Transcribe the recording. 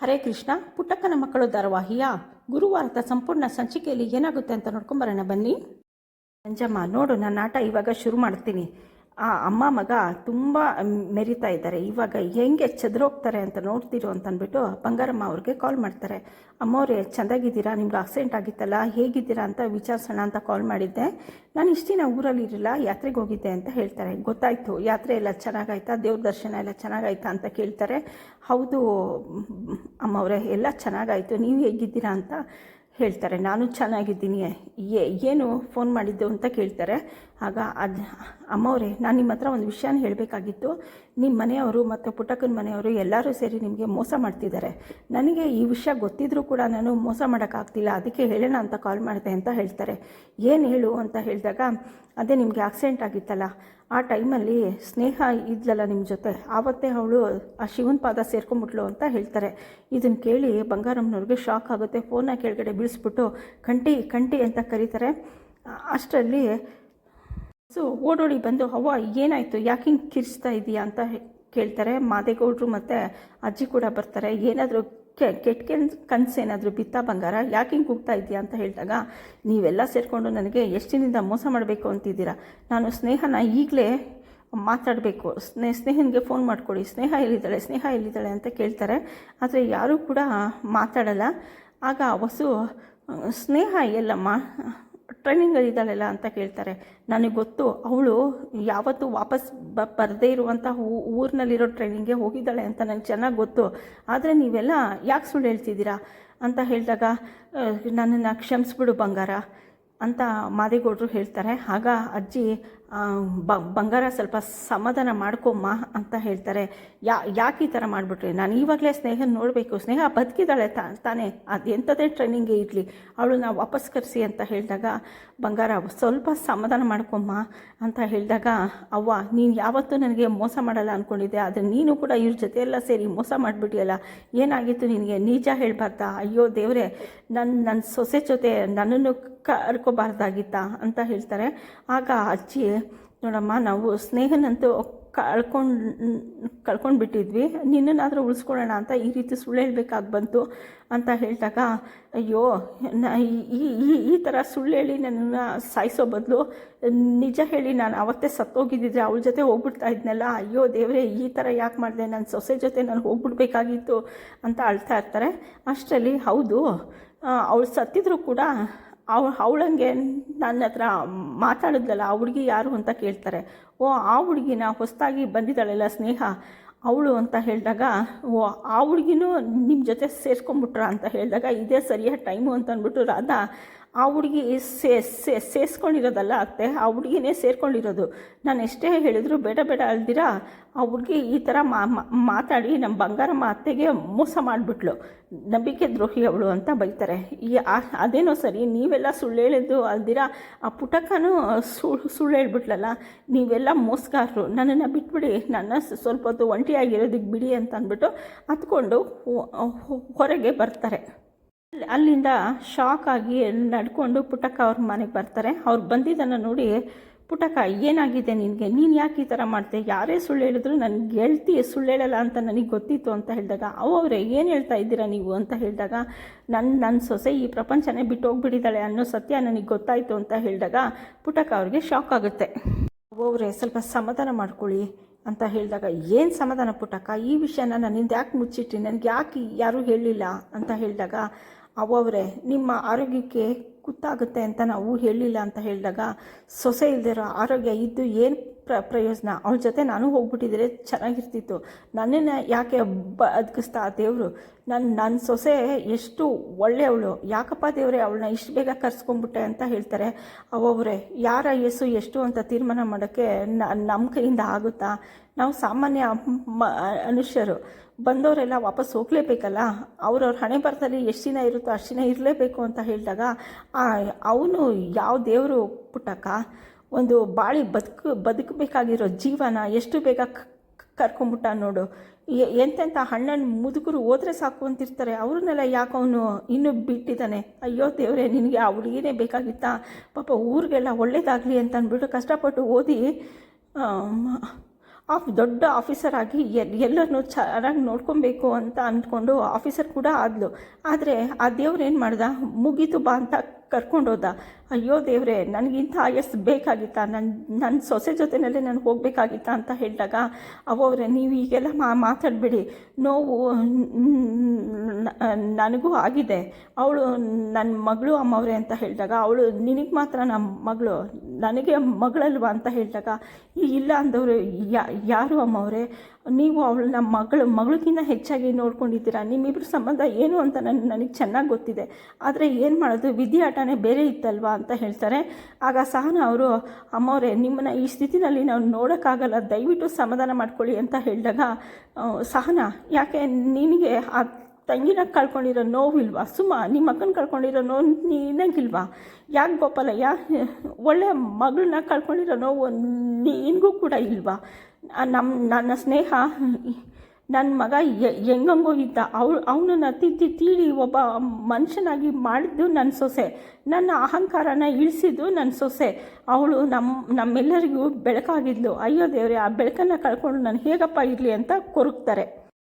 ಹರೇ ಕೃಷ್ಣ, ಪುಟ್ಟಕ್ಕನ ಮಕ್ಕಳು ಧಾರಾವಾಹಿಯ ಗುರುವಾರದ ಸಂಪೂರ್ಣ ಸಂಚಿಕೆಯಲ್ಲಿ ಏನಾಗುತ್ತೆ ಅಂತ ನೋಡ್ಕೊಂಬರೋಣ ಬನ್ನಿ. ನಂಜಮ್ಮ ನೋಡು ನನ್ನ ಆಟ ಇವಾಗ ಶುರು ಮಾಡ್ತೀನಿ. ಆ ಅಮ್ಮ ಮಗ ತುಂಬ ಮೆರಿತಾ ಇದ್ದಾರೆ. ಇವಾಗ ಹೆಂಗೆ ಚದ್ರೋಗ್ತಾರೆ ಅಂತ ನೋಡ್ತಿರೋ ಅಂತ ಅಂದ್ಬಿಟ್ಟು ಬಂಗಾರಮ್ಮ ಅವ್ರಿಗೆ ಕಾಲ್ ಮಾಡ್ತಾರೆ. ಅಮ್ಮವ್ರೆ ಚೆಂದಾಗಿದ್ದೀರಾ? ನಿಮ್ಗೆ ಆಕ್ಸಿಡೆಂಟ್ ಆಗಿತ್ತಲ್ಲ? ಹೇಗಿದ್ದೀರಾ ಅಂತ ವಿಚಾರಿಸೋಣ ಅಂತ ಕಾಲ್ ಮಾಡಿದ್ದೆ. ನಾನು ಇಷ್ಟು ದಿನ ಊರಲ್ಲಿ ಇರಲಿಲ್ಲ, ಯಾತ್ರೆಗೆ ಹೋಗಿದ್ದೆ ಅಂತ ಹೇಳ್ತಾರೆ. ಗೊತ್ತಾಯಿತು. ಯಾತ್ರೆ ಎಲ್ಲ ಚೆನ್ನಾಗಾಯ್ತಾ? ದೇವ್ರ ದರ್ಶನ ಎಲ್ಲ ಚೆನ್ನಾಗಾಯ್ತಾ ಅಂತ ಕೇಳ್ತಾರೆ. ಹೌದು ಅಮ್ಮವ್ರೆ ಎಲ್ಲ ಚೆನ್ನಾಗಾಯಿತು. ನೀವು ಹೇಗಿದ್ದೀರಾ ಅಂತ ಹೇಳ್ತಾರೆ. ನಾನು ಚೆನ್ನಾಗಿದ್ದೀನಿ. ಏ ಏನು ಫೋನ್ ಮಾಡಿದ್ದು ಅಂತ ಕೇಳ್ತಾರೆ. ಆಗ ಅದು, ಅಮ್ಮವ್ರೆ, ನಾನು ನಿಮ್ಮ ಹತ್ರ ಒಂದು ವಿಷಯನ ಹೇಳಬೇಕಾಗಿತ್ತು. ನಿಮ್ಮ ಮನೆಯವರು ಮತ್ತು ಪುಟಕನ ಮನೆಯವರು ಎಲ್ಲರೂ ಸೇರಿ ನಿಮಗೆ ಮೋಸ ಮಾಡ್ತಿದ್ದಾರೆ. ನನಗೆ ಈ ವಿಷಯ ಗೊತ್ತಿದ್ರೂ ಕೂಡ ನಾನು ಮೋಸ ಮಾಡೋಕ್ಕಾಗ್ತಿಲ್ಲ. ಅದಕ್ಕೆ ಹೇಳೋಣ ಅಂತ ಕಾಲ್ ಮಾಡಿದೆ ಅಂತ ಹೇಳ್ತಾರೆ. ಏನು ಹೇಳು ಅಂತ ಹೇಳಿದಾಗ, ಅದೇ ನಿಮಗೆ ಆಕ್ಸಿಡೆಂಟ್ ಆಗಿತ್ತಲ್ಲ. ಆ ಟೈಮಲ್ಲಿ ಸ್ನೇಹ ಇದ್ಲಲ್ಲ ನಿಮ್ಮ ಜೊತೆ? ಆವತ್ತೇ ಅವಳು ಆ ಶಿವನ ಪಾದ ಸೇರ್ಕೊಂಬಿಟ್ಲು ಅಂತ ಹೇಳ್ತಾರೆ. ಇದನ್ನು ಕೇಳಿ ಬಂಗಾರಮ್ಮನವ್ರಿಗೆ ಶಾಕ್ ಆಗುತ್ತೆ. ಫೋನ ಕೆಳಗಡೆ ಬೀಳಿಸ್ಬಿಟ್ಟು, ಕಂಟಿ ಕಂಟಿ ಅಂತ ಕರೀತಾರೆ. ಅಷ್ಟರಲ್ಲಿ ಸೊ ಓಡೋಡಿ ಬಂದು, ಅವ್ವ, ಏನಾಯಿತು? ಯಾಕೆ ಹಿಂಗೆ ಕಿರಿಸ್ತಾ ಇದೀಯಾ? ಅಂತ ಕೇಳ್ತಾರೆ. ಮಾದೇಗೌಡರು ಮತ್ತು ಅಜ್ಜಿ ಕೂಡ ಬರ್ತಾರೆ. ಏನಾದರೂ ಕೆಟ್ಟ ಕೆನ್ ಕನಸು ಏನಾದರೂ ಬಿತ್ತ ಬಂಗಾರ? ಯಾಕೆ ಹಿಂಗೆ ಕೂಗ್ತಾ ಇದೆಯಾ ಅಂತ ಹೇಳಿದಾಗ, ನೀವೆಲ್ಲ ಸೇರಿಕೊಂಡು ನನಗೆ ಎಷ್ಟಿನಿಂದ ಮೋಸ ಮಾಡಬೇಕು ಅಂತಿದ್ದೀರಾ? ನಾನು ಸ್ನೇಹನ ಈಗಲೇ ಮಾತಾಡಬೇಕು. ಸ್ನೇಹ ಸ್ನೇಹನಿಗೆ ಫೋನ್ ಮಾಡಿಕೊಡಿ. ಸ್ನೇಹ ಎಲ್ಲಿದ್ದಾಳೆ? ಸ್ನೇಹ ಎಲ್ಲಿದ್ದಾಳೆ ಅಂತ ಕೇಳ್ತಾರೆ. ಆದರೆ ಯಾರೂ ಕೂಡ ಮಾತಾಡಲ್ಲ. ಆಗ ವಸು, ಸ್ನೇಹ ಎಲ್ಲಮ್ಮ ಟ್ರೈನಿಂಗಲ್ಲಿದ್ದಾಳಲ್ಲ ಅಂತ ಕೇಳ್ತಾರೆ. ನನಗೆ ಗೊತ್ತು, ಅವಳು ಯಾವತ್ತೂ ವಾಪಸ್ ಬ, ಬರದೇ ಇರುವಂಥ ಊರಿನಲ್ಲಿರೋ ಟ್ರೈನಿಂಗ್ಗೆ ಹೋಗಿದ್ದಾಳೆ ಅಂತ ನನಗೆ ಚೆನ್ನಾಗಿ ಗೊತ್ತು. ಆದರೆ ನೀವೆಲ್ಲ ಯಾಕೆ ಸುಳ್ಳು ಹೇಳ್ತಿದ್ದೀರಾ? ಅಂತ ಹೇಳಿದಾಗ ನನ್ನನ್ನು ಕ್ಷಮಿಸ್ಬಿಡು ಬಂಗಾರ ಅಂತ ಮಾದೇಗೌಡರು ಹೇಳ್ತಾರೆ. ಆಗ ಅಜ್ಜಿ ಬಂಗಾರ ಸ್ವಲ್ಪ ಸಮಾಧಾನ ಮಾಡ್ಕೊಮ್ಮ ಅಂತ ಹೇಳ್ತಾರೆ. ಯಾ, ಯಾಕೆ ಈ ಥರ ಮಾಡಿಬಿಟ್ರಿ? ನಾನು ಇವಾಗಲೇ ಸ್ನೇಹ ನೋಡಬೇಕು. ಸ್ನೇಹ ಬದುಕಿದ್ದಾಳೆ ತಾನೇ. ಅದು ಎಂಥದೇ ಟ್ರೈನಿಂಗೇ ಇರಲಿ. ಅವಳನ್ನ ವಾಪಸ್ ಕರೆಸಿ ಅಂತ ಹೇಳಿದಾಗ, ಬಂಗಾರ, ಸ್ವಲ್ಪ ಸಮಾಧಾನ ಮಾಡ್ಕೊಮ್ಮ ಅಂತ ಹೇಳಿದಾಗ, ಅವ್ವ, ನೀನು ಯಾವತ್ತೂ ನನಗೆ ಮೋಸ ಮಾಡಲ್ಲ ಅಂದ್ಕೊಂಡಿದ್ದೆ ಆದರೆ ನೀನು ಕೂಡ ಇವ್ರ ಜೊತೆ ಎಲ್ಲ ಸೇರಿ ಮೋಸ ಮಾಡಿಬಿಟ್ಟಿಯಲ್ಲ. ಏನಾಗಿತ್ತು ನಿನಗೆ? ನಿಜ ಹೇಳ್ಬಾರ್ದಾ? ಅಯ್ಯೋ ದೇವರೇ ನನ್ನ ನನ್ನ ಸೊಸೆ ಜೊತೆ ನನ್ನನ್ನು ಕರ್ಕೋಬಾರ್ದಾಗಿತ್ತಾ ಅಂತ ಹೇಳ್ತಾರೆ. ಆಗ ಅಜ್ಜಿ ನೋಡಮ್ಮ, ನಾವು ಸ್ನೇಹನಂತೂ ಕಳ್ಕೊಂಡು ಕಳ್ಕೊಂಡು ಬಿಟ್ಟಿದ್ವಿ ನಿನ್ನನ್ನಾದರೂ ಉಳಿಸ್ಕೊಳ್ಳೋಣ ಅಂತ ಈ ರೀತಿ ಸುಳ್ಳು ಹೇಳಬೇಕಾಗಿ ಬಂತು ಅಂತ ಹೇಳಿದಾಗ, ಅಯ್ಯೋ, ನ, ಈ ಈ ಈ ಥರ ಸುಳ್ಳು ಹೇಳಿ ನನ್ನನ್ನು ಸಾಯಿಸೋ ಬದಲು ನಿಜ ಹೇಳಿ ನಾನು ಅವತ್ತೇ ಸತ್ತೋಗಿದ್ದಿದ್ರೆ ಅವಳ ಜೊತೆ ಹೋಗ್ಬಿಡ್ತಾ ಇದ್ನಲ್ಲ. ಅಯ್ಯೋ ದೇವರೇ, ಈ ಥರ ಯಾಕೆ ಮಾಡಿದೆ? ನನ್ನ ಸೊಸೆ ಜೊತೆ ನಾನು ಹೋಗ್ಬಿಡ್ಬೇಕಾಗಿತ್ತು ಅಂತ ಅಳ್ತಾ ಇರ್ತಾರೆ. ಅಷ್ಟರಲ್ಲಿ ಹೌದು ಅವಳು ಸತ್ತಿದ್ರು ಕೂಡ ಅವ, ಅವಳಂಗೆ ನನ್ನ ಹತ್ರ ಮಾತಾಡಿದ್ಲಲ್ಲ, ಆ ಹುಡುಗಿ ಯಾರು ಅಂತ ಕೇಳ್ತಾರೆ. ಓ, ಆ ಹುಡುಗಿನ ಹೊಸದಾಗಿ ಬಂದಿದ್ದಾಳೆಲ್ಲ ಸ್ನೇಹ? ಅವಳು ಅಂತ ಹೇಳಿದಾಗ, ಓ, ಆ ಹುಡುಗಿನೂ ನಿಮ್ಮ ಜೊತೆ ಸೇರ್ಕೊಂಬಿಟ್ರ ಅಂತ ಹೇಳಿದಾಗ, ಇದೇ ಸರಿಯಾದ ಟೈಮು ಅಂತ ಅಂದ್ಬಿಟ್ಟು ರಾಧಾ ಆ ಹುಡುಗಿ ಸೇ ಸೇ ಸೇರಿಸ್ಕೊಂಡಿರೋದಲ್ಲ ಅತ್ತೆ, ಆ ಹುಡುಗಿನೇ ಸೇರ್ಕೊಂಡಿರೋದು. ನಾನು ಎಷ್ಟೇ ಹೇಳಿದ್ರು ಬೇಡ ಬೇಡ ಅಲ್ದಿರಾ? ಆ ಹುಡುಗಿ ಈ ಥರ ಮಾತಾಡಿ ನಮ್ಮ ಬಂಗಾರಮ್ಮ ಅತ್ತೆಗೆ ಮೋಸ ಮಾಡಿಬಿಟ್ಲು. ನಂಬಿಕೆ ದ್ರೋಹಿ ಅವಳು ಅಂತ ಬೈತಾರೆ. ಈ ಅದೇನೋ ಸರಿ, ನೀವೆಲ್ಲ ಸುಳ್ಳು ಹೇಳಿದ್ದು ಅಲ್ದಿರಾ? ಆ ಪುಟಕನೂ ಸುಳ್ಳು ಸುಳ್ಳು ಹೇಳ್ಬಿಟ್ಲಲ್ಲ, ನೀವೆಲ್ಲ ಮೋಸಗಾರರು. ನನ್ನನ್ನು ಬಿಟ್ಬಿಡಿ, ನನ್ನ ಸ್ವಲ್ಪ ಹೊತ್ತು ಒಂಟಿಯಾಗಿರೋದಕ್ಕೆ ಬಿಡಿ ಅಂತ ಅಂದ್ಬಿಟ್ಟು ಹತ್ಕೊಂಡು ಹೊರಗೆ ಬರ್ತಾರೆ. ಅಲ್ಲಿಂದ ಶಾಕ್ ಆಗಿ ನಡ್ಕೊಂಡು ಪುಟ್ಟಕ್ಕ ಅವ್ರ ಮನೆಗೆ ಬರ್ತಾರೆ. ಅವ್ರು ಬಂದಿದ್ದನ್ನು ನೋಡಿ ಪುಟಕ ಏನಾಗಿದೆ ನಿನಗೆ? ನೀನು ಯಾಕೆ ಈ ಥರ ಮಾಡ್ತೆ? ಯಾರೇ ಸುಳ್ಳು ಹೇಳಿದ್ರು ನನಗೆ ಹೇಳ್ತಿ, ಸುಳ್ಳು ಹೇಳಲ್ಲ ಅಂತ ನನಗೆ ಗೊತ್ತಿತ್ತು ಅಂತ ಹೇಳಿದಾಗ ಅವರೇ ಏನು ಹೇಳ್ತಾ ಇದ್ದೀರಾ ನೀವು ಅಂತ ಹೇಳಿದಾಗ ನನ್ನ ನನ್ನ ಸೊಸೆ ಈ ಪ್ರಪಂಚನೇ ಬಿಟ್ಟು ಹೋಗ್ಬಿಟ್ಟಿದ್ದಾಳೆ ಅನ್ನೋ ಸತ್ಯ ನನಗೆ ಗೊತ್ತಾಯಿತು ಅಂತ ಹೇಳಿದಾಗ ಪುಟಕ ಅವ್ರಿಗೆ ಶಾಕ್ ಆಗುತ್ತೆ. ಅವರೇ, ಸ್ವಲ್ಪ ಸಮಾಧಾನ ಮಾಡ್ಕೊಳ್ಳಿ ಅಂತ ಹೇಳಿದಾಗ, ಏನು ಸಮಾಧಾನ ಪುಟಕ ಈ ವಿಷಯನ ನನ್ನಿಂದ ಯಾಕೆ ಮುಚ್ಚಿಟ್ರಿ? ನನಗೆ ಯಾಕೆ ಯಾರೂ ಹೇಳಿಲ್ಲ? ಅಂತ ಹೇಳಿದಾಗ ಅವರೇ, ನಿಮ್ಮ ಆರೋಗ್ಯಕ್ಕೆ ಕುತ್ತಾಗುತ್ತೆ ಅಂತ ನಾವು ಹೇಳಿಲ್ಲ ಅಂತ ಹೇಳಿದಾಗ ಸೊಸೆ ಇಲ್ದಿರೋ ಆರೋಗ್ಯ ಇದ್ದು ಏನು ಪ್ರ, ಪ್ರಯೋಜನ? ಅವಳ ಜೊತೆ ನಾನು ಹೋಗ್ಬಿಟ್ಟಿದ್ರೆ ಚೆನ್ನಾಗಿರ್ತಿತ್ತು. ನನ್ನನ್ನು ಯಾಕೆ ಬದುಕಿಸ್ತಾ ದೇವರು? ನನ್ನ ನನ್ನ ಸೊಸೆ ಎಷ್ಟು ಒಳ್ಳೆಯವಳು. ಯಾಕಪ್ಪ ದೇವರೇ, ಅವಳನ್ನ ಇಷ್ಟು ಬೇಗ ಕರ್ಸ್ಕೊಂಡ್ಬಿಟ್ಟೆ ಅಂತ ಹೇಳ್ತಾರೆ. ಅವರೇ, ಯಾರ ಯಸ್ಸು ಎಷ್ಟು ಅಂತ ತೀರ್ಮಾನ ಮಾಡೋಕ್ಕೆ ನಮ್ಮ ಕೈಯಿಂದ ಆಗುತ್ತಾ? ನಾವು ಸಾಮಾನ್ಯ ಮನುಷ್ಯರು ಬಂದವರೆಲ್ಲ ವಾಪಸ್ ಹೋಗಲೇಬೇಕಲ್ಲ? ಅವ್ರವ್ರ ಹಣೆ ಬರದಲ್ಲಿ ಎಷ್ಟು ದಿನ ಇರುತ್ತೋ ಅಷ್ಟು ದಿನ ಇರಲೇಬೇಕು ಅಂತ ಹೇಳಿದಾಗ ಅವನು ಯಾವ ದೇವರು ಪುಟ್ಟಕ್ಕ? ಒಂದು ಬಾಳಿ ಬದುಕು, ಬದುಕಬೇಕಾಗಿರೋ ಜೀವನ ಎಷ್ಟು ಬೇಗ ಕರ್ಕೊಂಬಿಟ್ಟ ನೋಡು. ಎಂತೆಂಥ ಹಣ್ಣನ್ನು ಮುದುಕರು ಹೋದ್ರೆ ಸಾಕು ಅಂತಿರ್ತಾರೆ. ಅವ್ರನ್ನೆಲ್ಲ ಯಾಕೆ ಅವನು ಇನ್ನೂ ಬಿಟ್ಟಿದ್ದಾನೆ? ಅಯ್ಯೋ ದೇವರೇ, ನಿನಗೆ ಆ ಹುಡುಗಿನೇ ಬೇಕಾಗಿತ್ತಾ? ಪಾಪ ಊರಿಗೆಲ್ಲ ಒಳ್ಳೇದಾಗಲಿ ಅಂತ ಅಂದ್ಬಿಟ್ಟು ಕಷ್ಟಪಟ್ಟು ಓದಿ ಆಫ್ ದೊಡ್ಡ ಆಫೀಸರ್ ಆಗಿ ಎಲ್ ಎಲ್ಲರನ್ನೂ ಚೆನ್ನಾಗಿ ನೋಡ್ಕೊಬೇಕು ಅಂತ ಅಂದ್ಕೊಂಡು ಆಫೀಸರ್ ಕೂಡ ಆದಳು ಆದರೆ ಆ ದೇವ್ರು ಏನು ಮಾಡ್ದ? ಮುಗೀತು ಬಾ ಅಂತ ಕರ್ಕೊಂಡೋದ, ಅಯ್ಯೋ ದೇವ್ರೆ, ನನಗಿಂತ ಆಯಸ್ ಬೇಕಾಗಿತ್ತಾ ನನ್ನ ನನ್ನ ಸೊಸೆ ಜೊತೆಯಲ್ಲೇ ನಾನು ಹೋಗಬೇಕಾಗಿತ್ತಾ ಅಂತ ಹೇಳಿದಾಗ ಅವ್ರೆ, ನೀವು ಈಗೆಲ್ಲ ಮಾ, ಮಾತಾಡಬೇಡಿ. ನೋವು ನನಗೂ ಆಗಿದೆ. ಅವಳು ನನ್ನ ಮಗಳು ಅಮ್ಮವ್ರೆ ಅಂತ ಹೇಳಿದಾಗ, ಅವಳು ನಿನಗೆ ಮಾತ್ರ ನಮ್ಮ ಮಗಳು, ನನಗೆ ಮಗಳಲ್ವಾ ಅಂತ ಹೇಳಿದಾಗ ಇಲ್ಲ ಅಂದವರು ಯಾರು ಅಮ್ಮವ್ರೆ ನೀವು ಅವಳನ್ನ ಮಗಳು, ಮಗಳಿಗಿಂತ ಹೆಚ್ಚಾಗಿ ನೋಡ್ಕೊಂಡಿದ್ದೀರಾ? ನಿಮ್ಮಿಬ್ಬರ ಸಂಬಂಧ ಏನು ಅಂತ ನನ್ನ ನನಗೆ ಚೆನ್ನಾಗಿ ಗೊತ್ತಿದೆ. ಆದರೆ ಏನು ಮಾಡೋದು? ವಿಧಿಯಾಟನೇ ಬೇರೆ ಇತ್ತಲ್ವಾ ಅಂತ ಹೇಳ್ತಾರೆ. ಆಗ ಸಹನ ಅವರು, ಅಮ್ಮವ್ರೆ, ನಿಮ್ಮನ್ನು ಈ ಸ್ಥಿತಿನಲ್ಲಿ ನಾವು ನೋಡೋಕ್ಕಾಗಲ್ಲ. ದಯವಿಟ್ಟು ಸಮಾಧಾನ ಮಾಡ್ಕೊಳ್ಳಿ ಅಂತ ಹೇಳಿದಾಗ ಸಹನ, ಯಾಕೆ ನಿನಗೆ ಆ ತಂಗಿನ ಕಳ್ಕೊಂಡಿರೋ ನೋವಿಲ್ವಾ? ಸುಮ್ಮ ನಿಮ್ಮ ಅಕ್ಕನ ಕಳ್ಕೊಂಡಿರೋ ನೋವು ನಿನಗಿಲ್ವಾ? ಯಾಕೆ ಗೋಪಾಲಯ್ಯ? ಒಳ್ಳೆಯ ಮಗಳನ್ನ ಕಳ್ಕೊಂಡಿರೋ ನೋವು ನಿನಗೂ ಕೂಡ ಇಲ್ವಾ? ನಮ್ಮ ನನ್ನ ಸ್ನೇಹ ನನ್ನ ಮಗ ಹೆಂಗಂಗೋ ಇದ್ದ. ಅವಳು, ಅವನನ್ನು ತಿದ್ದಿ ತೀಡಿ ಒಬ್ಬ ಮನುಷ್ಯನಾಗಿ ಮಾಡಿದ್ದು ನನ್ನ ಸೊಸೆ. ನನ್ನ ಅಹಂಕಾರನ ಇಳಿಸಿದ್ದು ನನ್ನ ಸೊಸೆ. ಅವಳು ನಮ್ಮ ನಮ್ಮೆಲ್ಲರಿಗೂ ಬೆಳಕಾಗಿದ್ಲು. ಅಯ್ಯೋ ದೇವರೇ, ಆ ಬೆಳಕನ್ನು ಕಳ್ಕೊಂಡು ನಾನು ಹೇಗಪ್ಪ ಇರಲಿ ಅಂತ ಕೊರಗ್ತಾರೆ.